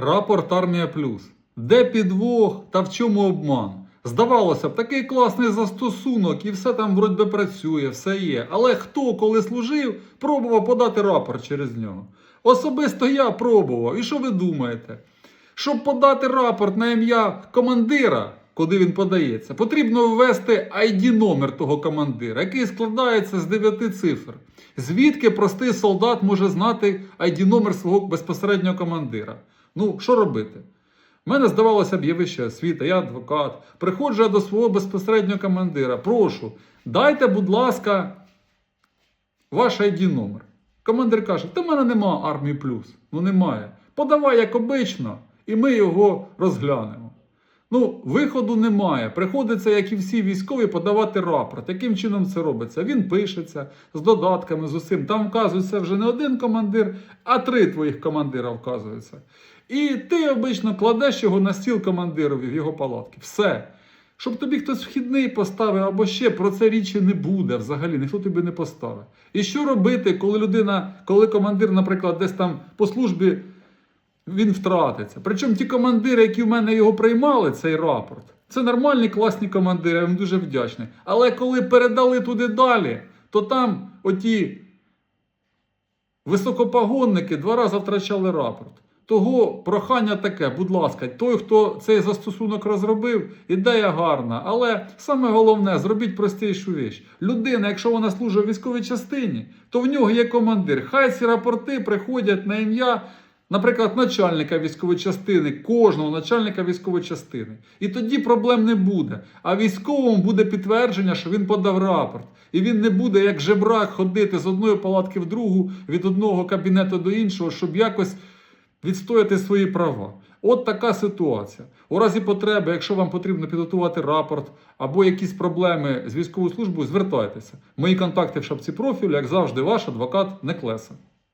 Рапорт Армія Плюс. Де підвох та в чому обман? Здавалося б, такий класний застосунок, і все там вроді працює, все є. Але хто, коли служив, пробував подати рапорт через нього? Особисто я пробував. І що ви думаєте? Щоб подати рапорт на ім'я командира, куди він подається, потрібно ввести ID-номер того командира, який складається з 9 цифр. Звідки простий солдат може знати ID-номер свого безпосереднього командира? Ну, що робити? Мене здавалося б, є вища освіта, я адвокат. Приходжу я до свого безпосереднього командира. Прошу, дайте, будь ласка, ваш ID-номер. Командир каже: Та в мене нема армії плюс. Ну немає. Подавай, як обично, і ми його розглянемо. Ну, виходу немає. Приходиться, як і всі військові, подавати рапорт. Яким чином це робиться? Він пишеться з додатками, з усім. Там вказується вже не один командир, а три твоїх командира вказуються. І ти обично кладеш його на стіл командирові в його палатки. Все. Щоб тобі хтось вхідний поставив або ще про це річі не буде взагалі, ніхто тобі не поставить. І що робити, коли людина, коли командир, наприклад, десь там по службі він втратиться. Причому ті командири, які в мене його приймали, цей рапорт, це нормальні класні командири, я їм дуже вдячний. Але коли передали туди далі, то там оті високопогонники два рази втрачали рапорт. Того прохання таке, будь ласка, той, хто цей застосунок розробив, ідея гарна. Але саме головне, зробіть простішу річ. Людина, якщо вона служить в військовій частині, то в нього є командир. Хай ці рапорти приходять на ім'я, наприклад, начальника військової частини, кожного начальника військової частини. І тоді проблем не буде. А військовому буде підтвердження, що він подав рапорт. І він не буде як жебрак ходити з одної палатки в другу, від одного кабінету до іншого, щоб якось відстояти свої права. От така ситуація. У разі потреби, якщо вам потрібно підготувати рапорт або якісь проблеми з військовою службою, звертайтеся. Мої контакти в шапці профілю, як завжди, ваш адвокат Неклеса.